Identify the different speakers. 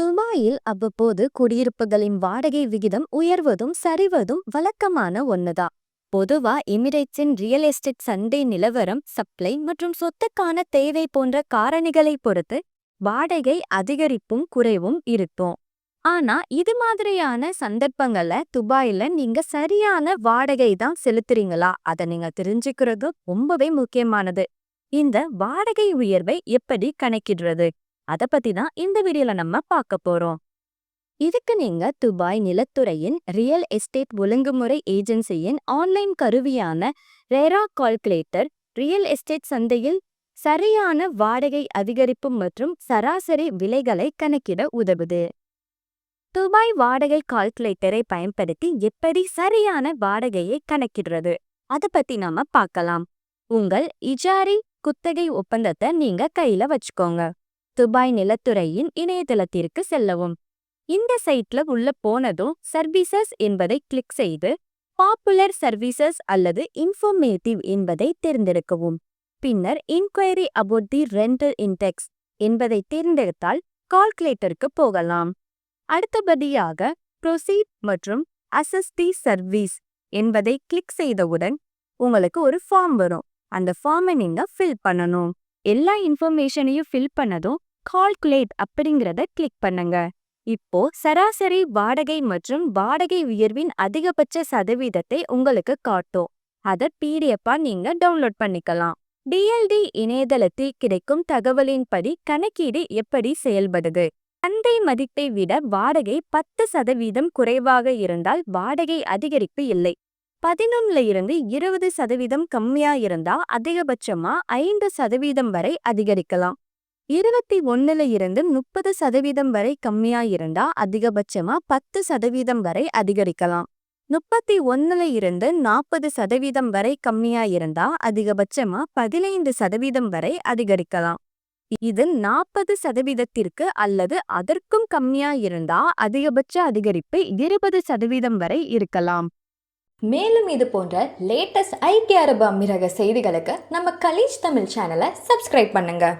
Speaker 1: துபாயில் அவ்வப்போது குடியிருப்புகளின் வாடகை விகிதம் உயர்வதும் சரிவதும் வழக்கமான ஒண்ணுதான் பொதுவா எமிரேட்ஸின் ரியல் எஸ்டேட் சண்டை நிலவரம் சப்ளை மற்றும் சொத்துக்கான தேவை போன்ற காரணிகளை பொறுத்து வாடகை அதிகரிப்பும் குறைவும் இருக்கும். ஆனா இது மாதிரியான சந்தர்ப்பங்கள்ல துபாயில நீங்க சரியான வாடகை தான் செலுத்துறீங்களா? அதை நீங்க தெரிஞ்சுக்கிறது ரொம்பவே முக்கியமானது. இந்த வாடகை உயர்வை எப்படி கணக்கிடுறது? அத பத்தி தான் இந்த வீடியோல நம்ம பார்க்க போறோம். இதுக்கு நீங்க துபாய் நிலத்துறையின் ரியல் எஸ்டேட் ஒழுங்குமுறை ஏஜென்சியின் ஆன்லைன் கருவியான ரேரா கால்குலேட்டர் ரியல் எஸ்டேட் சந்தையில் சரியான வாடகை அதிகரிப்பு மற்றும் சராசரி விலைகளை கணக்கிட உதவுது. துபாய் வாடகை கால்குலேட்டரை பயன்படுத்தி எப்படி சரியான வாடகையை கணக்கிடுறது? அத பத்தி நாம பார்க்கலாம் உங்கள் இஜாரி குத்தகை ஒப்பந்தத்தை நீங்க கையில வச்சுக்கோங்க. துபாய் நிலத்துறையின் இணையதளத்திற்கு செல்லவும். இந்த சைட்ல உள்ள போனதும் சர்வீசஸ் என்பதை கிளிக் செய்து பாப்புலர் சர்வீசஸ் அல்லது இன்ஃபர்மேட்டிவ் என்பதை தேர்ந்தெடுக்கவும். பின்னர் enquiry about the rental index என்பதை தேர்ந்தெடுத்தால் கால்குலேட்டருக்கு போகலாம். அடுத்தபடியாக ப்ரொசீட் மற்றும் அசஸ்டி சர்வீஸ் என்பதை கிளிக் செய்தவுடன் உங்களுக்கு ஒரு ஃபார்ம் வரும். அந்த ஃபார்மை நீங்க ஃபில் பண்ணணும். எல்லா இன்ஃபர்மேஷனையும் ஃபில் பண்ணதும் கால்குலேட் அப்படிங்கிறத கிளிக் பண்ணுங்க. இப்போ சராசரி வாடகை மற்றும் வாடகை உயர்வின் அதிகபட்ச சதவீதத்தை உங்களுக்கு காட்டும். அதை பிடிஎஃபா நீங்க டவுன்லோட் பண்ணிக்கலாம். டிஎல்டி இணையதளத்தில் கிடைக்கும் தகவலின்படி கணக்கீடு எப்படி செயல்படுது? சந்தை மதிப்பை விட வாடகை பத்து சதவீதம் குறைவாக இருந்தால் வாடகை அதிகரிப்பு இல்லை. பதினொன்னுல இருந்து இருபது சதவீதம் கம்மியா இருந்தா அதிகபட்சமா ஐந்து சதவீதம் வரை அதிகரிக்கலாம். இருபத்தி ஒன்னுல இருந்து முப்பது சதவீதம் வரை கம்மியா இருந்தா அதிகபட்சமா பத்து சதவீதம் வரை அதிகரிக்கலாம். முப்பத்தி ஒன்னுல இருந்து நாற்பது சதவீதம் வரை கம்மியா இருந்தா அதிகபட்சமா பதினைந்து சதவீதம் வரை அதிகரிக்கலாம். இது நாற்பது சதவீதத்திற்கு அல்லது அதற்கும் கம்மியா இருந்தா அதிகபட்ச அதிகரிப்பு இருபது சதவீதம் வரை இருக்கலாம்.
Speaker 2: மேலும் இது போன்ற லேட்டஸ்ட் ஐக்கிய அரபு அமீரக செய்திகளுக்கு நம்ம கலீஜ் தமிழ் சேனலை சப்ஸ்கிரைப் பண்ணுங்க.